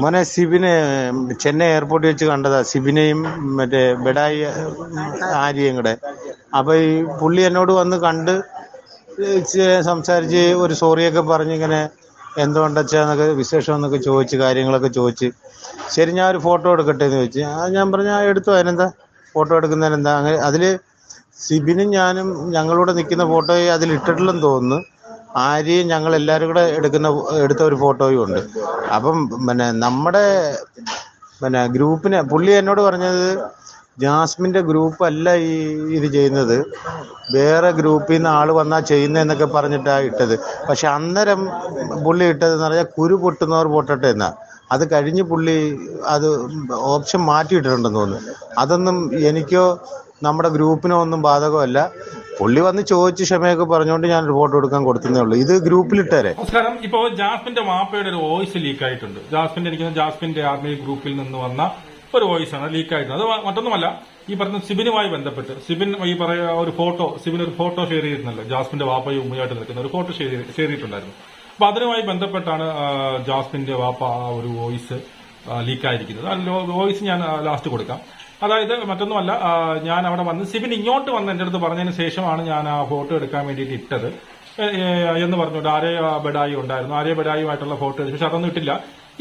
മോനെ സിബിനെ ചെന്നൈ എയർപോർട്ടിൽ വെച്ച് കണ്ടതാ. സിബിനെയും മറ്റേ ബെഡായി ആര്യയും കൂടെ. അപ്പൊ ഈ പുള്ളി എന്നോട് വന്ന് കണ്ട് സംസാരിച്ച് ഒരു സോറിയൊക്കെ പറഞ്ഞിങ്ങനെ എന്തുകൊണ്ടച്ചാന്നൊക്കെ വിശേഷം എന്നൊക്കെ ചോദിച്ച് കാര്യങ്ങളൊക്കെ ചോദിച്ച്. ശരി ഞാൻ ഒരു ഫോട്ടോ എടുക്കട്ടെ എന്ന് ചോദിച്ചു ഞാൻ പറഞ്ഞു ആ എടുത്തു അതിനെന്താ? ഫോട്ടോ എടുക്കുന്നതിനെന്താ? അങ്ങനെ അതിൽ സിബിനും ഞാനും ഞങ്ങളൂടെ നിൽക്കുന്ന ഫോട്ടോ അതിൽ ഇട്ടിട്ടില്ലെന്ന് തോന്നുന്നു. ആര്യയും ഞങ്ങൾ എല്ലാവരും കൂടെ എടുക്കുന്ന എടുത്ത ഒരു ഫോട്ടോയും ഉണ്ട്. അപ്പം പിന്നെ നമ്മുടെ പിന്നെ ഗ്രൂപ്പിന് പുള്ളി എന്നോട് പറഞ്ഞത് ജാസ്മിന്റെ ഗ്രൂപ്പ് അല്ല ഈ ഇത് ചെയ്യുന്നത്. വേറെ ഗ്രൂപ്പിൽ നിന്ന് ആൾ വന്നാ ചെയ്യുന്നതെന്നൊക്കെ പറഞ്ഞിട്ടാണ് ഇട്ടത്. പക്ഷെ അന്നേരം പുള്ളി ഇട്ടതെന്ന് പറഞ്ഞാൽ കുരു പൊട്ടുന്നവർ പൊട്ടട്ടെ എന്നാ. അത് കഴിഞ്ഞ് പുള്ളി അത് ഓപ്ഷൻ മാറ്റിയിട്ടിട്ടുണ്ടെന്ന് തോന്നുന്നു. അതൊന്നും എനിക്കോ നമ്മുടെ ഗ്രൂപ്പിനോ ഒന്നും ബാധകമല്ല. പുള്ളി വന്ന് ചോദിച്ച് ക്ഷമയൊക്കെ പറഞ്ഞുകൊണ്ട് ഞാൻ റിപ്പോർട്ട് കൊടുക്കാൻ കൊടുത്തേ ഉള്ളൂ. ഇത് ഗ്രൂപ്പിലിട്ടേരെ. നമസ്കാരം. ഇപ്പോ ജാസ്മിന്റെ വാപ്പയുടെ ഒരു വോയിസ് ലീക്ക് ആയിട്ടുണ്ട്. ജാസ്മിന്റെ എനിക്ക് ജാസ്മിന്റെ ആർമി ഗ്രൂപ്പിൽ നിന്ന് വന്ന ഒരു വോയിസ് ആണ് ലീക്ക് ആയിട്ടുള്ളത്. അത് മറ്റൊന്നുമല്ല ഈ പറഞ്ഞ സിബിനുമായി ബന്ധപ്പെട്ട് സിബിൻ ഈ പറയുക ഒരു ഫോട്ടോ സിബിൻ ഒരു ഫോട്ടോ ഷെയർ ചെയ്തിരുന്നല്ലോ. ജാസ്മിന്റെ വാപ്പയും ഉമ്മയായിട്ട് നിൽക്കുന്ന ഒരു ഫോട്ടോ ഷെയർ ചെയ്ത്- ഷെയർ ചെയ്തിട്ടുണ്ടായിരുന്നു. അപ്പൊ അതിനുമായി ബന്ധപ്പെട്ടാണ് ജാസ്മിന്റെ വാപ്പ ഒരു വോയിസ് ലീക്കായിരിക്കുന്നത് ആ വോയിസ് ഞാൻ ലാസ്റ്റ് കൊടുക്കാം. അതായത് മറ്റൊന്നുമല്ല ഞാൻ അവിടെ വന്ന് സിബിൻ ഇങ്ങോട്ട് വന്ന് എന്റെ അടുത്ത് പറഞ്ഞതിന് ശേഷമാണ് ഞാൻ ആ ഫോട്ടോ എടുക്കാൻ വേണ്ടിയിട്ട് ഇട്ടത്. എന്ന് പറഞ്ഞുകൊണ്ട് ആര്യ ബഡായി ഉണ്ടായിരുന്നു. ആര്യ ബഡായുമായിട്ടുള്ള ഫോട്ടോ എടുത്തു. പക്ഷെ അതൊന്നും ഇട്ടില്ല.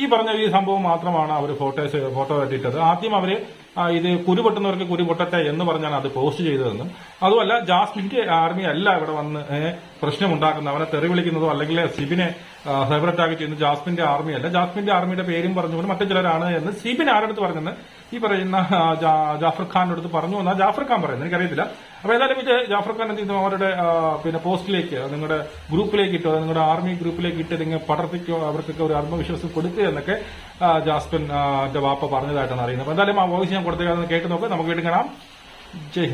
ഈ പറഞ്ഞ ഈ സംഭവം മാത്രമാണ് അവർ ഫോട്ടോസ് ഫോട്ടോ ഇട്ടിട്ടത് ആദ്യം അവർ ഇത് കുരു പൊട്ടുന്നവർക്ക് കുരു പൊട്ടട്ടെ എന്ന് പറഞ്ഞാണ് അത് പോസ്റ്റ് ചെയ്തതെന്നും. അതുമല്ല ജാസ്മിന്റെ ആർമി അല്ല ഇവിടെ വന്ന് പ്രശ്നമുണ്ടാക്കുന്നത്. അവനെ തെറി വിളിക്കുന്നതോ അല്ലെങ്കിൽ സിബിനെ സൈബർ അറ്റാക്ക് ചെയ്യുന്ന ജാസ്മിന്റെ ആർമി അല്ല. ജാസ്മിന്റെ ആർമിയുടെ പേരും പറഞ്ഞുകൊണ്ട് മറ്റു ചിലരാണ് എന്ന് സിബിൻ ആരടുത്ത് പറഞ്ഞെന്ന് ഈ പറയുന്ന ജാഫർ ഖാന്റെ അടുത്ത് പറഞ്ഞു എന്നാൽ ജാഫർ ഖാൻ പറയുന്നത്. എനിക്കറിയത്തില്ല. അപ്പൊ ഏതായാലും ഇത് ജാഫർ ഖാൻ എന്ത് ചെയ്തു? അവരുടെ പിന്നെ പോസ്റ്റിലേക്ക് നിങ്ങളുടെ ഗ്രൂപ്പിലേക്ക് ഇട്ടോ നിങ്ങളുടെ ആർമി ഗ്രൂപ്പിലേക്ക് ഇട്ട് നിങ്ങൾ പടർത്തിക്കോ അവർക്കൊക്കെ ഒരു ആത്മവിശ്വാസം കൊടുക്കുക എന്നൊക്കെ ജാസ്പിൻ വാപ്പ പറഞ്ഞതായിട്ടാണ് അറിയുന്നത്. അപ്പൊ എന്തായാലും ആ വോയിസ് ഞാൻ കൊടുത്തേക്കാന്ന് കേട്ട് നോക്കാം. നമുക്ക് വീണ്ടും ജയ്